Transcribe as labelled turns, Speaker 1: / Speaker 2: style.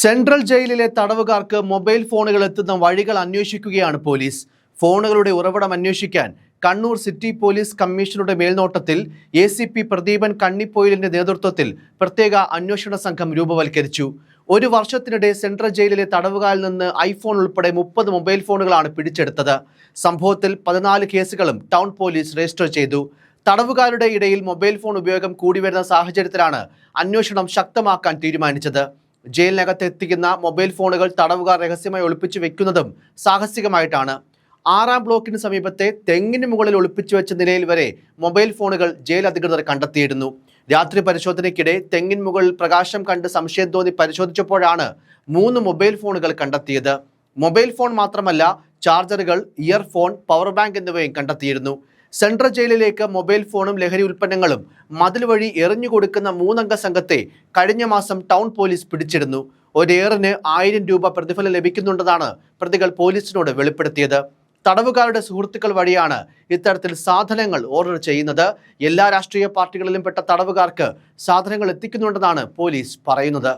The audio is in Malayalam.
Speaker 1: സെൻട്രൽ ജയിലിലെ തടവുകാർക്ക് മൊബൈൽ ഫോണുകൾ എത്തുന്ന വഴികൾ അന്വേഷിക്കുകയാണ് പോലീസ്. ഫോണുകളുടെ ഉറവിടം അന്വേഷിക്കാൻ കണ്ണൂർ സിറ്റി പോലീസ് കമ്മീഷണറുടെ മേൽനോട്ടത്തിൽ എ സി പി പ്രദീപൻ കണ്ണിപ്പോയിലിന്റെ നേതൃത്വത്തിൽ പ്രത്യേക അന്വേഷണ സംഘം രൂപവൽക്കരിച്ചു. ഒരു വർഷത്തിനിടെ സെൻട്രൽ ജയിലിലെ തടവുകാരിൽ നിന്ന് ഐഫോൺ ഉൾപ്പെടെ മുപ്പത് മൊബൈൽ ഫോണുകളാണ് പിടിച്ചെടുത്തത്. സംഭവത്തിൽ പതിനാല് കേസുകളും ടൗൺ പോലീസ് രജിസ്റ്റർ ചെയ്തു. തടവുകാരുടെ ഇടയിൽ മൊബൈൽ ഫോൺ ഉപയോഗം കൂടിവരുന്ന സാഹചര്യത്തിലാണ് അന്വേഷണം ശക്തമാക്കാൻ തീരുമാനിച്ചത്. ജയിലിനകത്ത് എത്തിക്കുന്ന മൊബൈൽ ഫോണുകൾ തടവുകാർ രഹസ്യമായി ഒളിപ്പിച്ചു വെക്കുന്നതും സാഹസികമായിട്ടാണ്. ആറാം ബ്ലോക്കിന് സമീപത്തെ തെങ്ങിന് മുകളിൽ ഒളിപ്പിച്ചു വെച്ച നിലയിൽ വരെ മൊബൈൽ ഫോണുകൾ ജയിൽ അധികൃതർ കണ്ടെത്തിയിരുന്നു. രാത്രി പരിശോധനയ്ക്കിടെ തെങ്ങിൻ മുകളിൽ പ്രകാശം കണ്ട് സംശയം തോന്നി പരിശോധിച്ചപ്പോഴാണ് മൂന്ന് മൊബൈൽ ഫോണുകൾ കണ്ടെത്തിയത്. മൊബൈൽ ഫോൺ മാത്രമല്ല ചാർജറുകൾ ഇയർഫോൺ പവർ ബാങ്ക് എന്നിവയും കണ്ടെത്തിയിരുന്നു. സെൻട്രൽ ജയിലിലേക്ക് മൊബൈൽ ഫോണും ലഹരി ഉൽപ്പന്നങ്ങളും മതിൽ വഴി എറിഞ്ഞുകൊടുക്കുന്ന മൂന്നംഗ സംഘത്തെ കഴിഞ്ഞ മാസം ടൗൺ പോലീസ് പിടിച്ചിരുന്നു. ഒരേറിന് ആയിരം രൂപ പ്രതിഫലം ലഭിക്കുന്നുണ്ടെന്നാണ് പ്രതികൾ പോലീസിനോട് വെളിപ്പെടുത്തിയത്. തടവുകാരുടെ സുഹൃത്തുക്കൾ വഴിയാണ് ഇത്തരത്തിൽ സാധനങ്ങൾ ഓർഡർ ചെയ്യുന്നത്. എല്ലാ രാഷ്ട്രീയ പാർട്ടികളിലും പെട്ട തടവുകാർക്ക് സാധനങ്ങൾ എത്തിക്കുന്നുണ്ടെന്നാണ് പോലീസ് പറയുന്നത്.